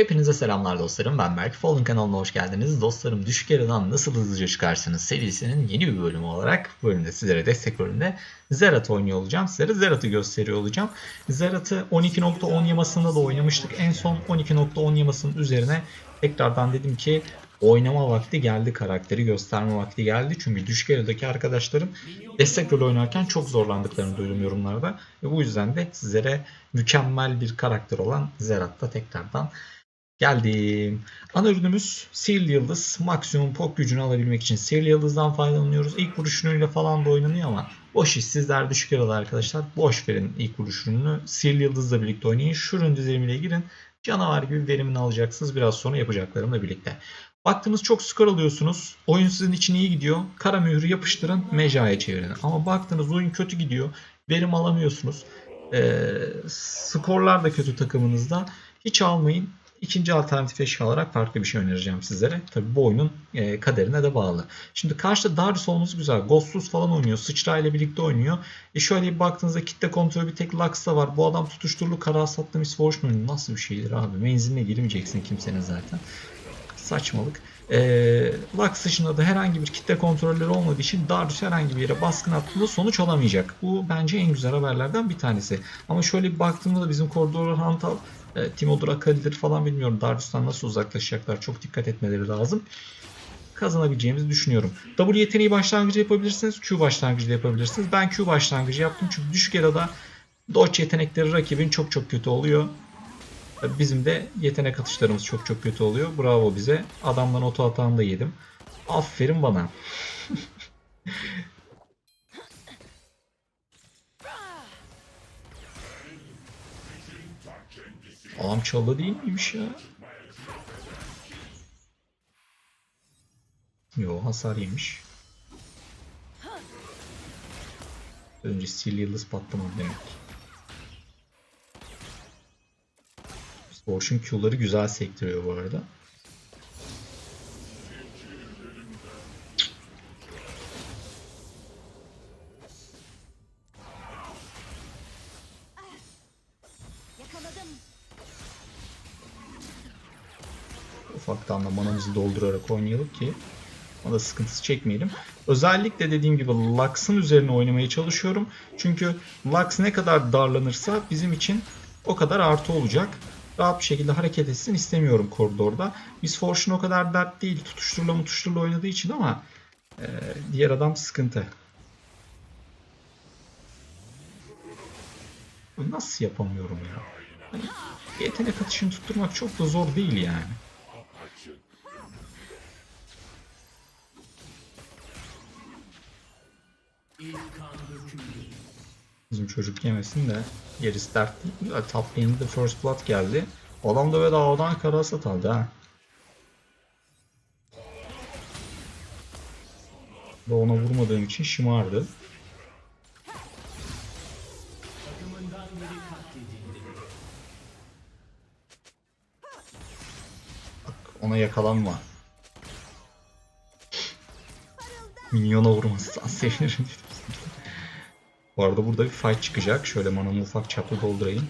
Hepinize selamlar dostlarım. Ben Berk. Fallen kanalına hoş geldiniz. Dostlarım düşük yaradan nasıl hızlıca çıkarsınız serisinin yeni bir bölümü olarak bu bölümde sizlere destek bölümünde Zerat oynuyor olacağım. Sizlere Zerat'ı gösteriyor olacağım. Zerat'ı 12.10 yamasında da oynamıştık. En son 12.10 yamasının üzerine tekrardan dedim ki oynama vakti geldi karakteri gösterme vakti geldi. Çünkü düşük yaradaki arkadaşlarım destek rol oynarken çok zorlandıklarını duydum yorumlarda. Ve bu yüzden de sizlere mükemmel bir karakter olan Zerat'ta tekrardan Geldim. Ana ürünümüz Sihirli Yıldız. Maksimum pok gücünü alabilmek için Sihirli Yıldız'dan faydalanıyoruz. İlk vuruş ürünüyle falan da oynanıyor ama boş iş. Sizler düşük yaralı arkadaşlar. Boş verin ilk vuruş ürününü. Sihirli Yıldız'la birlikte oynayın. Şu ürün girin. Canavar gibi verimini alacaksınız. Biraz sonra yapacaklarımla birlikte. Baktınız çok skor alıyorsunuz. Oyun sizin için iyi gidiyor. Kara mührü yapıştırın. Mecraya çevirin. Ama baktınız oyun kötü gidiyor. Verim alamıyorsunuz. Ee, skorlar da kötü takımınızda. Hiç almayın. İkinci alternatif eşya olarak farklı bir şey önereceğim sizlere. Tabi bu oyunun e, kaderine de bağlı. Şimdi karşıda Darius olması güzel. Ghostsuz falan oynuyor. Sıçra ile birlikte oynuyor. E şöyle bir baktığınızda kitle kontrolü bir tek Lux'ta var. Bu adam tutuşturulu kara hasatlı Miss Fortune. Nasıl bir şeydir abi? Menziline girmeyeceksin kimsenin zaten. Saçmalık. E, Lux dışında da herhangi bir kitle kontrolleri olmadığı için Darius herhangi bir yere baskın attığında sonuç alamayacak. Bu bence en güzel haberlerden bir tanesi. Ama şöyle bir baktığımda da bizim koridor Hantal e, Timur Akali'dir falan bilmiyorum. Darius'tan nasıl uzaklaşacaklar çok dikkat etmeleri lazım. Kazanabileceğimizi düşünüyorum. W yeteneği başlangıcı yapabilirsiniz. Q başlangıcı da yapabilirsiniz. Ben Q başlangıcı yaptım çünkü düşük arada dodge yetenekleri rakibin çok çok kötü oluyor. E, Bizim de yetenek atışlarımız çok çok kötü oluyor. Bravo bize. Adamdan oto atağını da yedim. Aferin bana. Adam çalı değil miymiş ya? Yo hasar yemiş. Önce sil yıldız patlamadı demek. Scorch'un Q'ları güzel sektiriyor bu arada. Ufaktan da manamızı doldurarak oynayalım ki ona sıkıntısı çekmeyelim. Özellikle dediğim gibi Lux'ın üzerine oynamaya çalışıyorum. Çünkü Lux ne kadar darlanırsa bizim için o kadar artı olacak. Rahat bir şekilde hareket etsin istemiyorum koridorda. Miss Fortune o kadar dert değil. Tutuşturla mutuşturla oynadığı için ama e, diğer adam sıkıntı. Nasıl yapamıyorum ya? Hani yetenek atışını tutturmak çok da zor değil yani. Bizim çocuk yemesin de gerisi dert değil. Ya, Top lane'de first blood geldi. Adam da bedavadan kara hasat aldı ha. Ve ona vurmadığım için şımardı. Bak ona yakalanma. Minyona vurmazsan sevinirim. Bu arada burada bir fight çıkacak. Şöyle manamı ufak çaplı doldurayım.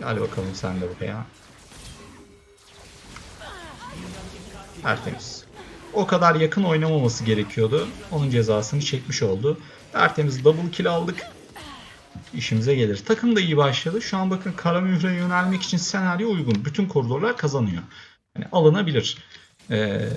Gel bakalım sen de buraya. Tertemiz. O kadar yakın oynamaması gerekiyordu. Onun cezasını çekmiş oldu. Tertemiz double kill aldık. İşimize gelir. Takım da iyi başladı. Şu an bakın kara mühre yönelmek için senaryo uygun. Bütün koridorlar kazanıyor. Yani alınabilir. Ee,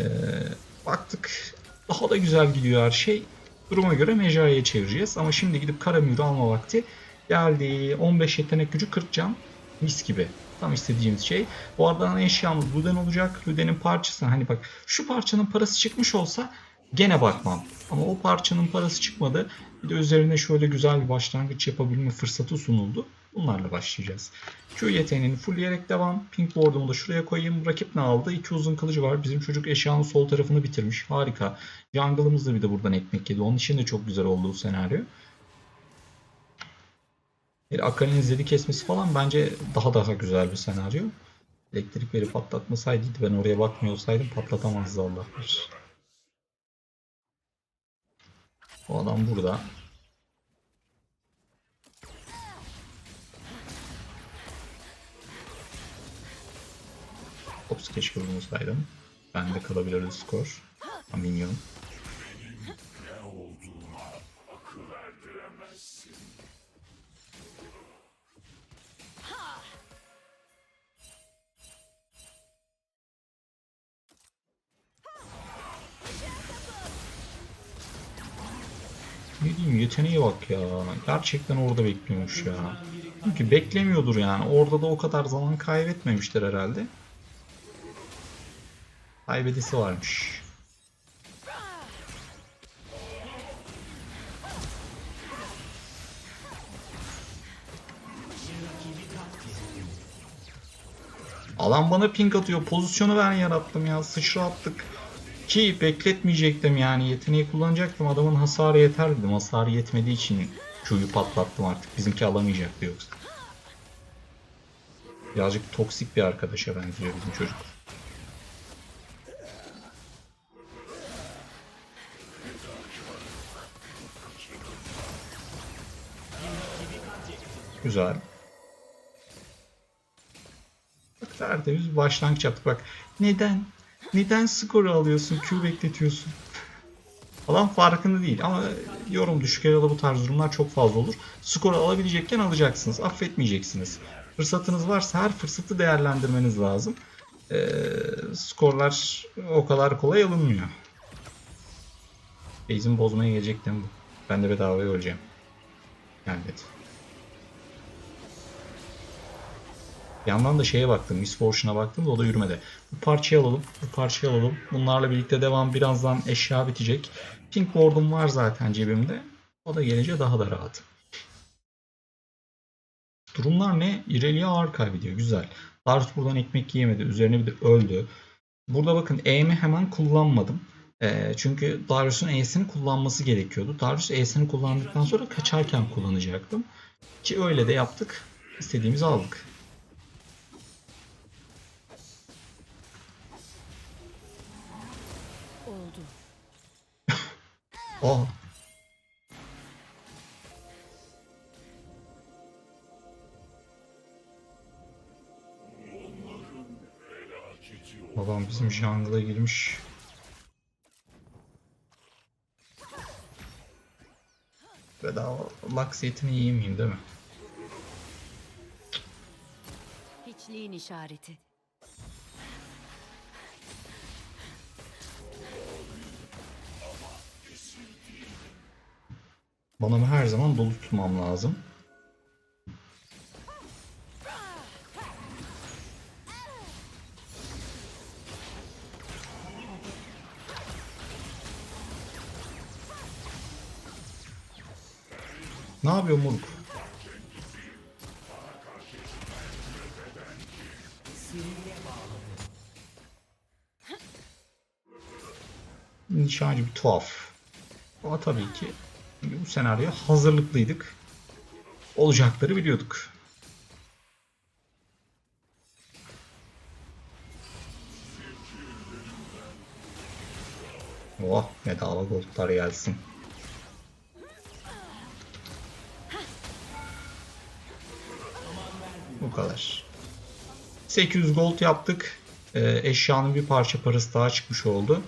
baktık daha da güzel gidiyor her şey. Duruma göre mecraya çevireceğiz. Ama şimdi gidip kara mühre alma vakti geldi. 15 yetenek gücü 40 can. Mis gibi. Tam istediğimiz şey. Bu arada ana eşyamız Luden olacak. Luden'in parçası. Hani bak şu parçanın parası çıkmış olsa gene bakmam. Ama o parçanın parası çıkmadı. Bir de üzerine şöyle güzel bir başlangıç yapabilme fırsatı sunuldu. Bunlarla başlayacağız. Q yeteneğini fullleyerek devam. Pink board'umu da şuraya koyayım. Rakip ne aldı? İki uzun kılıcı var. Bizim çocuk eşyanın sol tarafını bitirmiş. Harika. Jungle'ımız da bir de buradan ekmek yedi. Onun için de çok güzel oldu bu senaryo. Bir Akali'nin zedi kesmesi falan bence daha daha güzel bir senaryo. Elektrikleri patlatmasaydı ben oraya bakmıyor olsaydım patlatamazdı Allah. O adam burada. Ops keşke vurmasaydım. Bende kalabilirdi skor. Ha, Yeteneğe bak ya. Gerçekten orada bekliyormuş ya. Çünkü beklemiyordur yani. Orada da o kadar zaman kaybetmemiştir herhalde. Kaybedisi varmış. Adam bana ping atıyor. Pozisyonu ben yarattım ya. Sıçra attık. Ki bekletmeyecektim yani. Yeteneği kullanacaktım. Adamın hasarı yeter dedim. Hasarı yetmediği için Q'yu patlattım artık. Bizimki alamayacaktı yoksa. Birazcık toksik bir arkadaşa benziyor bizim çocuk. Güzel. Bak tertemiz başlangıç yaptık. Bak neden? Neden skoru alıyorsun? Q bekletiyorsun. Adam farkında değil ama yorum düşük arada bu tarz durumlar çok fazla olur. Skoru alabilecekken alacaksınız. Affetmeyeceksiniz. Fırsatınız varsa her fırsatı değerlendirmeniz lazım. Ee, skorlar o kadar kolay alınmıyor. Base'imi bozmaya gelecektim. Ben de bedavaya öleceğim. Gelmedi. Yandan da şeye baktım, Miss Fortune'a baktım da o da yürümedi. Bu parçayı alalım, bu parçayı alalım. Bunlarla birlikte devam. Birazdan eşya bitecek. Pink Board'um var zaten cebimde. O da gelince daha da rahat. Durumlar ne? İrelia ağır kaybediyor. Güzel. Darius buradan ekmek yiyemedi. Üzerine bir de öldü. Burada bakın E'mi hemen kullanmadım. Ee, çünkü Darius'un E'sini kullanması gerekiyordu. Darius E'sini kullandıktan sonra kaçarken kullanacaktım. Ki öyle de yaptık. İstediğimizi aldık. Aa. Babam bizim jungle'a girmiş. Bedava Lux yeteneği yemeyeyim değil mi? Hiçliğin işareti. Bana her zaman dolu tutmam lazım. Ne yapıyor moruk? Nişancı bir tuhaf. Ama tabii ki bu senaryoya hazırlıklıydık. Olacakları biliyorduk. Oh bedava goldlar gelsin. Bu kadar. 800 gold yaptık. Ee, eşyanın bir parça parası daha çıkmış oldu.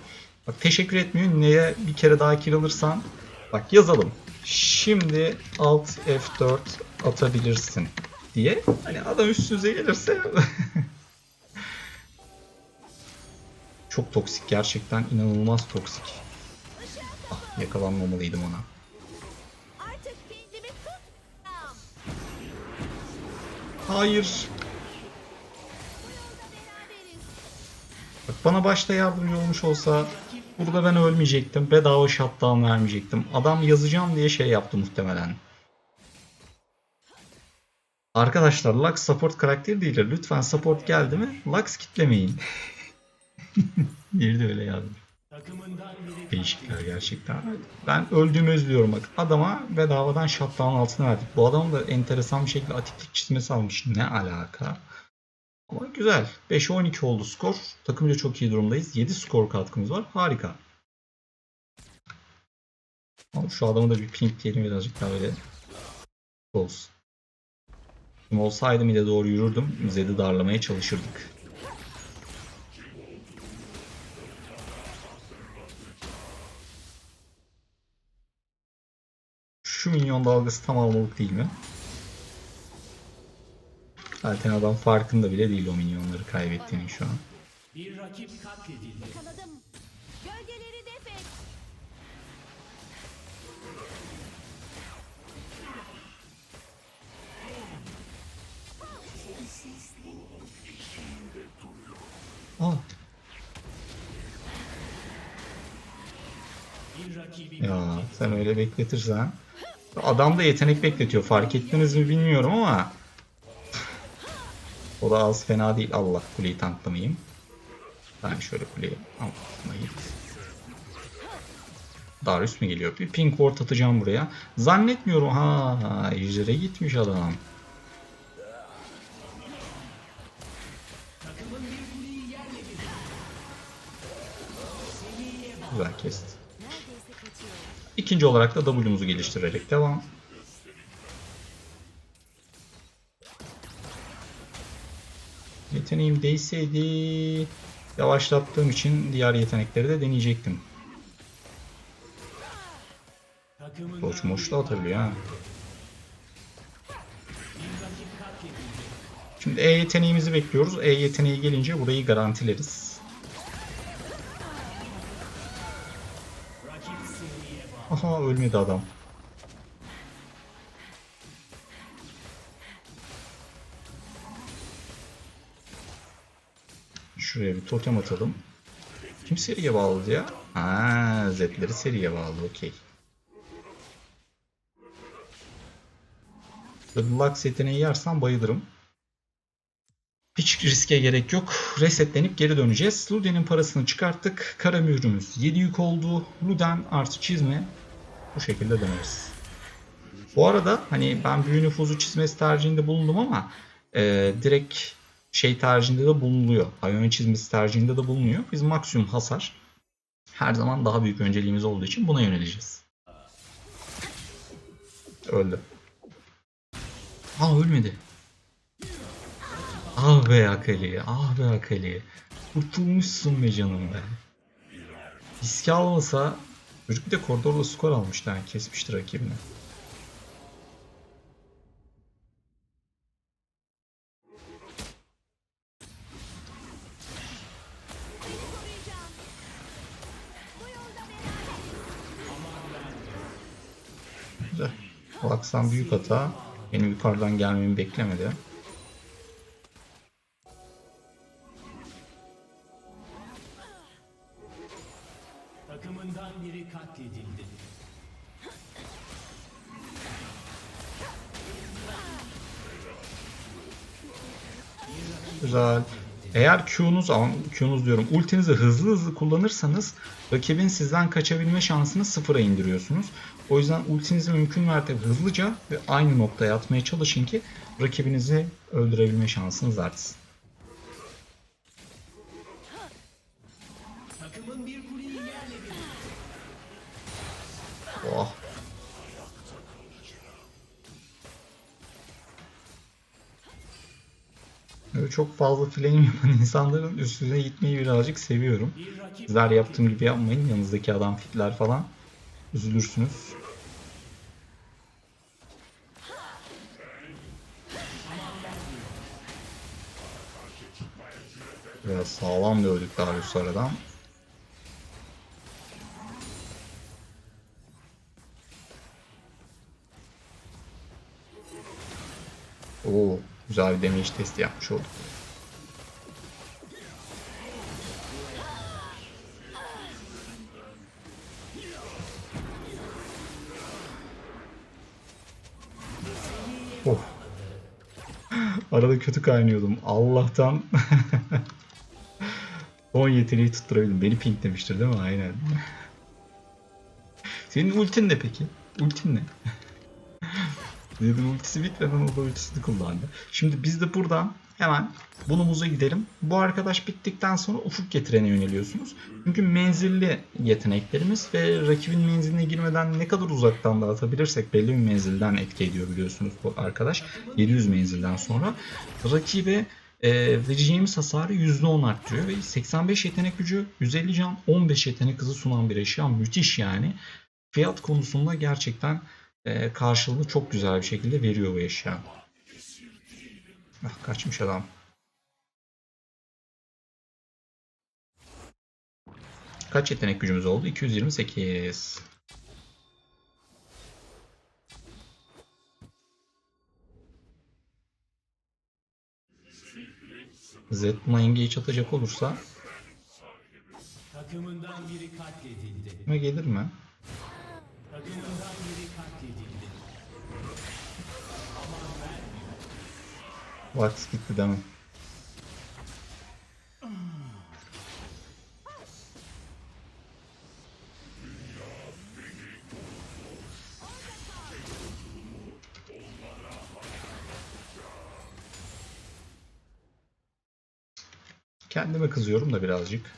Bak teşekkür etmiyor. Neye bir kere daha kill alırsan bak yazalım. Şimdi Alt F4 atabilirsin diye. Hani adam üstünüze gelirse çok toksik gerçekten inanılmaz toksik. Ah, yakalanmamalıydım ona. Hayır. Bak bana başta yardımcı olmuş olsa burada ben ölmeyecektim. Bedava shutdown vermeyecektim. Adam yazacağım diye şey yaptı muhtemelen. Arkadaşlar Lux support karakteri değildir. Lütfen support geldi mi Lux kitlemeyin. Biri de öyle yazdı. Değişikler gerçekten. Ben öldüğümü özlüyorum bak. Adama bedavadan shutdown altına verdik. Bu adam da enteresan bir şekilde atiklik çizmesi almış. Ne alaka? Ama güzel. 5'e 12 oldu skor. Takımca çok iyi durumdayız. 7 skor katkımız var. Harika. Ama şu adamı da bir pink diyelim birazcık daha böyle olsun. Kim olsaydım ile doğru yürürdüm. Zed'i darlamaya çalışırdık. Şu minyon dalgası tam almalık değil mi? Zaten adam farkında bile değil o minyonları kaybettiğinin şu an. Bir rakip katledildi. Yakaladım. Gölgeleri def et. Aa, Bir rakibi ya sen öyle bekletirsen. Adam da yetenek bekletiyor. Fark ettiniz mi bilmiyorum ama. O da az fena değil. Allah kuleyi tanklamayayım. Ben şöyle kuleyi tanklamayayım. Darius mu geliyor? Bir pink ward atacağım buraya. Zannetmiyorum. Ha, ejder'e gitmiş adam. Güzel kesti. İkinci olarak da W'muzu geliştirerek devam. Yeteneğim değseydi yavaşlattığım için diğer yetenekleri de deneyecektim. Koç moş da atabiliyor ha. Şimdi E yeteneğimizi bekliyoruz. E yeteneği gelince burayı garantileriz. Aha ölmedi adam. Şuraya bir totem atalım. Kim seriye bağladı ya? Ha, Z'leri seriye bağlı. Okey. Lux yeteneği yersen bayılırım. Hiç riske gerek yok. Resetlenip geri döneceğiz. Luden'in parasını çıkarttık. Kara mührümüz 7 yük oldu. Luden artı çizme. Bu şekilde döneriz. Bu arada hani ben büyü nüfuzu çizmesi tercihinde bulundum ama e, direkt şey tercihinde de bulunuyor. Ion çizmesi tercihinde de bulunuyor. Biz maksimum hasar her zaman daha büyük önceliğimiz olduğu için buna yöneleceğiz. Öldü. Aa ölmedi. Ah be Akali, ah be Akali. Kurtulmuşsun be canım be. Riske almasa çocuk bir de koridorda skor almıştı yani kesmişti rakibini. Baksan büyük hata. Benim yukarıdan gelmemi beklemedi. takımından biri katledildi. Güzel. Eğer Q'nuz, Q'nuz diyorum, ultinizi hızlı hızlı kullanırsanız rakibin sizden kaçabilme şansını sıfıra indiriyorsunuz. O yüzden ultinizi mümkün mertebe hızlıca ve aynı noktaya atmaya çalışın ki rakibinizi öldürebilme şansınız artsın. Çok fazla flame yapan insanların üstüne gitmeyi birazcık seviyorum. Sizler yaptığım gibi yapmayın. Yanınızdaki adam fitler falan. Üzülürsünüz. Biraz sağlam dövdük Darius aradan. Oo, güzel bir damage testi yapmış olduk. Of. Arada kötü kaynıyordum. Allah'tan son yeteneği tutturabildim. Beni pink demiştir değil mi? Aynen. Senin ultin ne peki? Ultin ne? Zed'in ultisi bitmeden o ultisini kullandı. Şimdi biz de buradan hemen bunumuza gidelim. Bu arkadaş bittikten sonra ufuk getirene yöneliyorsunuz. Çünkü menzilli yeteneklerimiz ve rakibin menziline girmeden ne kadar uzaktan dağıtabilirsek belli bir menzilden etki ediyor biliyorsunuz bu arkadaş. 700 menzilden sonra rakibe e, vereceğimiz hasarı %10 arttırıyor ve 85 yetenek gücü, 150 can, 15 yetenek hızı sunan bir eşya. Müthiş yani. Fiyat konusunda gerçekten e, karşılığını çok güzel bir şekilde veriyor bu eşya. Ah kaçmış adam. Kaç yetenek gücümüz oldu? 228. Z buna engage atacak olursa Takımından biri katledildi. ne gelir mi? Takımından biri katledildi. Vax gitti değil? Kendime kızıyorum da birazcık.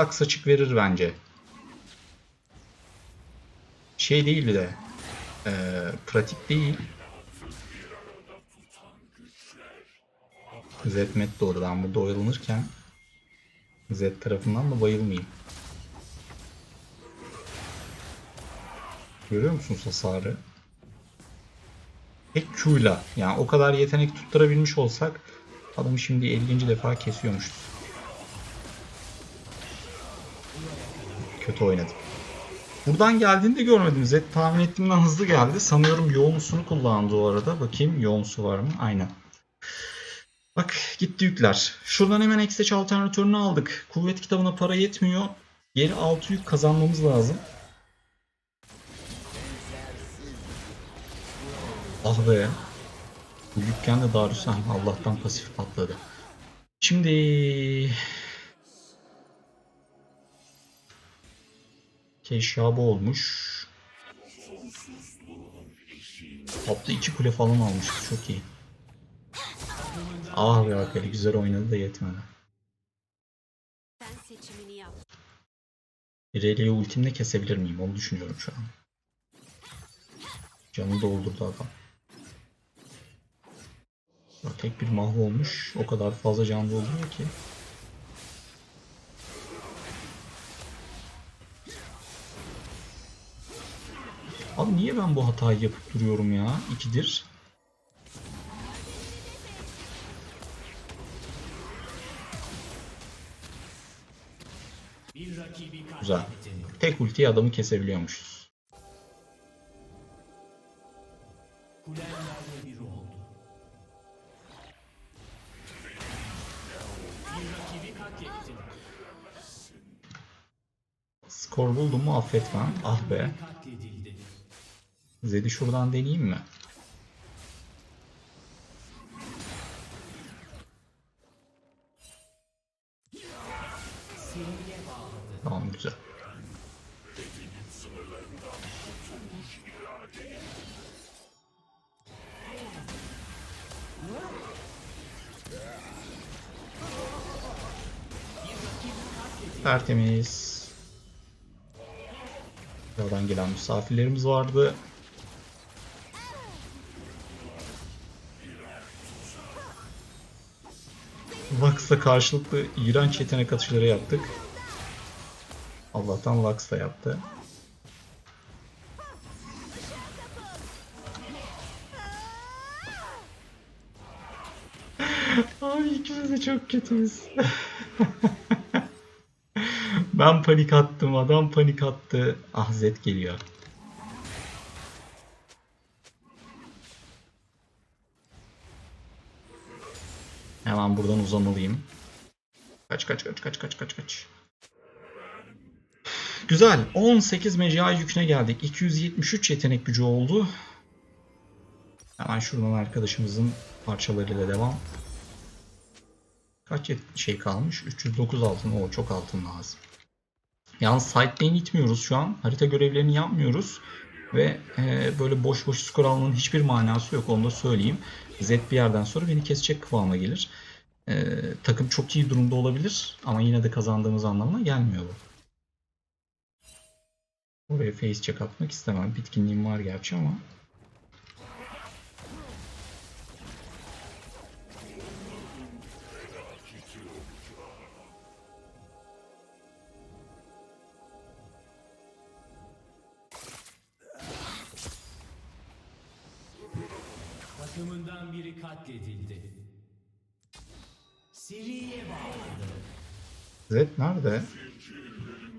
Vax açık verir bence. Şey değil de. eee, pratik değil. Zedmet doğru. Ben burada oyalanırken Z tarafından da bayılmayayım. Görüyor musunuz hasarı? Tek Q'yla. Yani o kadar yetenek tutturabilmiş olsak adamı şimdi 50. defa kesiyormuşuz. Kötü oynadım. Buradan geldiğini de görmedim. Z tahmin ettiğimden hızlı geldi. Sanıyorum yoğunsunu kullandı o arada. Bakayım yoğunsu var mı? Aynen. Bak gitti yükler. Şuradan hemen Exech alternatörünü aldık. Kuvvet kitabına para yetmiyor. Geri 6 yük kazanmamız lazım. Ah be. Bu Yükken de Darüssan. Allah'tan pasif patladı. Şimdi Keşabı olmuş. Topta iki kule falan almış. Çok iyi. Ah be Akali güzel oynadı da yetmedi. İrelia'yı ultimle kesebilir miyim? Onu düşünüyorum şu an. Canı doldurdu adam. Bak tek bir mahvolmuş. O kadar fazla can dolduruyor ki. Abi niye ben bu hatayı yapıp duruyorum ya? İkidir. Güzel. Tek ultiye adamı kesebiliyormuşuz. Skor buldum mu affetmem. Ah be. Zed'i şuradan deneyeyim mi? Tamam güzel. Tertemiz. Buradan gelen misafirlerimiz vardı. Lux'la karşılıklı iğrenç yetenek atışları yaptık. Allah'tan Lux da yaptı. Abi ikimiz de çok kötüyüz. ben panik attım, adam panik attı. Ah Zed geliyor. Hemen buradan uzamalıyım. Kaç kaç kaç kaç kaç kaç kaç. Güzel. 18 mecra yüküne geldik. 273 yetenek gücü oldu. Hemen şuradan arkadaşımızın parçalarıyla devam. Kaç şey kalmış? 309 altın. O çok altın lazım. Yalnız side lane gitmiyoruz şu an. Harita görevlerini yapmıyoruz. Ve e, böyle boş boş skor almanın hiçbir manası yok onu da söyleyeyim. Z bir yerden sonra beni kesecek kıvama gelir. E, takım çok iyi durumda olabilir ama yine de kazandığımız anlamına gelmiyor bu. Oraya face check atmak istemem. Bitkinliğim var gerçi ama. Z nerede?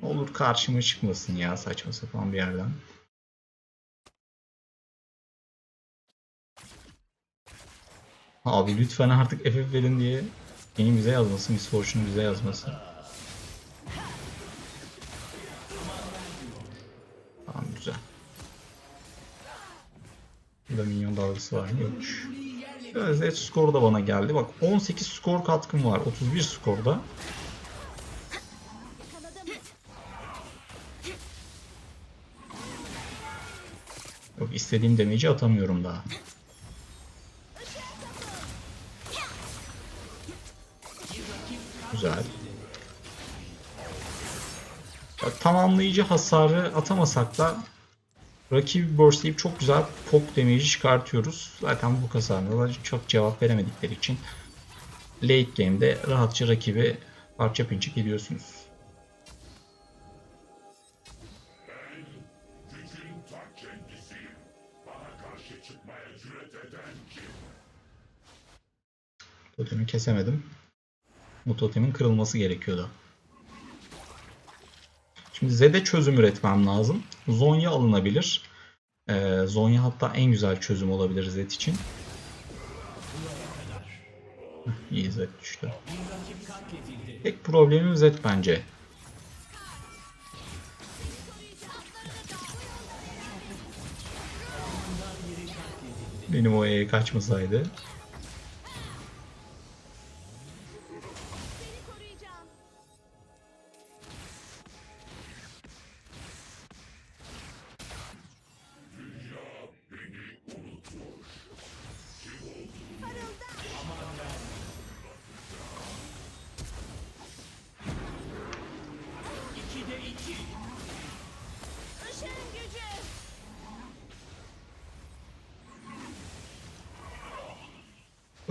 Olur karşıma çıkmasın ya saçma sapan bir yerden. Abi lütfen artık FF verin diye yeni bize yazmasın, Miss bize yazmasın. Tamam güzel. Burada minyon dalgası var? Yokmuş. Evet, Z skoru da bana geldi. Bak 18 skor katkım var. 31 skorda. İstediğim damage'i atamıyorum daha. Güzel. Ya, tamamlayıcı hasarı atamasak da rakibi burstlayıp çok güzel pok damage'i çıkartıyoruz. Zaten bu hasarına çok cevap veremedikleri için late game'de rahatça rakibi parça pinçik ediyorsunuz. Totemi kesemedim. Bu totemin kırılması gerekiyordu. Şimdi Zed'e çözüm üretmem lazım. Zonya alınabilir. Ee, Zonya hatta en güzel çözüm olabilir Zed için. İyi Zed düştü. Tek problemim Zed bence. Benim o E'ye kaçmasaydı.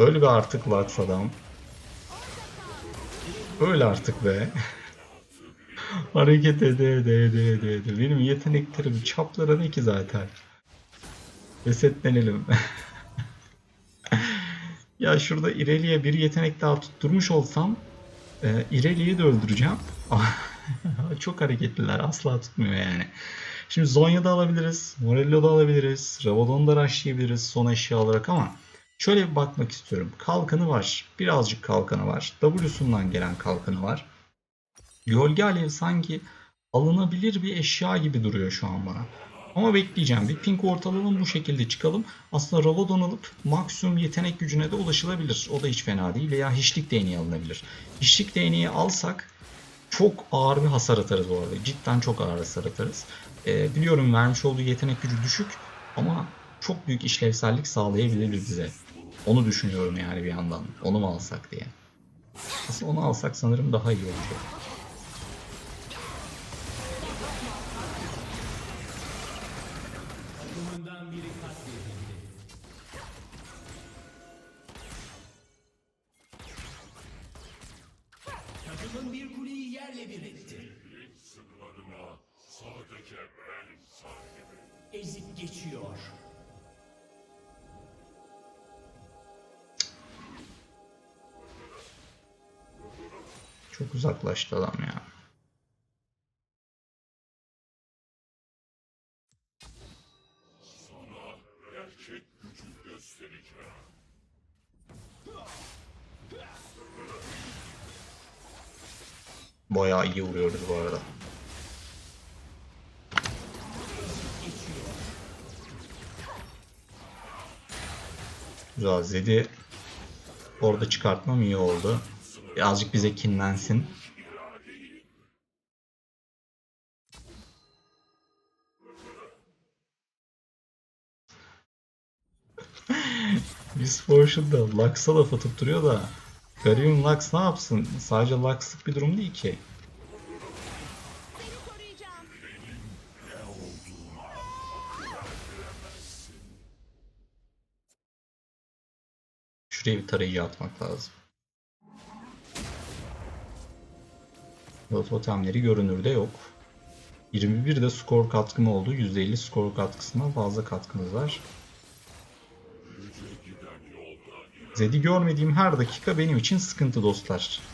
Öyle bir artık Lux adam. Öyle artık be. Hareket ede ede ede ede ede. Benim yeteneklerim çaplara ne ki zaten. Resetlenelim. ya şurada İreli'ye bir yetenek daha tutturmuş olsam e, İreli'yi de öldüreceğim. Çok hareketliler. Asla tutmuyor yani. Şimdi Zonya'da alabiliriz. Morello'da alabiliriz. Ravadon'u da rushlayabiliriz son eşya olarak ama şöyle bir bakmak istiyorum. Kalkanı var. Birazcık kalkanı var. W'sundan gelen kalkanı var. Gölge alev sanki alınabilir bir eşya gibi duruyor şu an bana. Ama bekleyeceğim. Bir pink ortalalım bu şekilde çıkalım. Aslında Ravadon alıp maksimum yetenek gücüne de ulaşılabilir. O da hiç fena değil. Veya hiçlik değneği alınabilir. Hiçlik değneği alsak çok ağır bir hasar atarız bu arada. Cidden çok ağır hasar atarız. Ee, biliyorum vermiş olduğu yetenek gücü düşük ama çok büyük işlevsellik sağlayabilir bize. Onu düşünüyorum yani bir yandan. Onu mu alsak diye. Aslında onu alsak sanırım daha iyi olacak. Takımın bir kuleyi yerle bir etti. Ezip geçiyor. Çok uzaklaştı adam ya. Bayağı iyi vuruyoruz bu arada. Güzel Zed'i orada çıkartmam iyi oldu. Birazcık bize kinlensin. Biz Fortune'da Lux'a laf atıp duruyor da Garion Lux ne yapsın? Sadece Lux'lık bir durum değil ki. Şuraya bir tarayıcı atmak lazım. Totemleri görünürde yok. 21 de skor katkım oldu. %50 skor katkısından fazla katkımız var. Zed'i görmediğim her dakika benim için sıkıntı dostlar.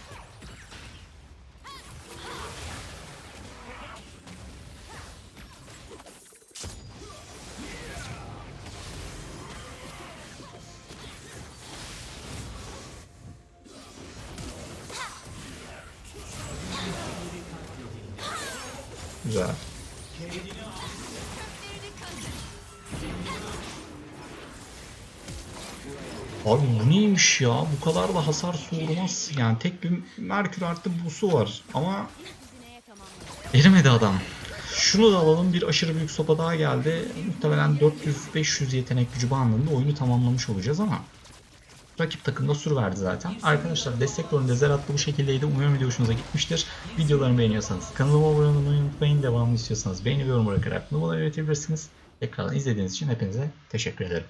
Güzel. Abi bu neymiş ya? Bu kadar da hasar soğurmaz. Yani tek bir Merkür artı busu var. Ama erimedi adam. Şunu da alalım. Bir aşırı büyük sopa daha geldi. Muhtemelen 400-500 yetenek gücü bandında oyunu tamamlamış olacağız ama Rakip takımda sur verdi zaten. Arkadaşlar destek rolünde Zerat da bu şekildeydi. Umarım video hoşunuza gitmiştir. Videolarımı beğeniyorsanız kanalıma abone olmayı unutmayın. Devamını istiyorsanız beğeni ve yorum bırakarak numaraları iletebilirsiniz. Tekrardan izlediğiniz için hepinize teşekkür ederim.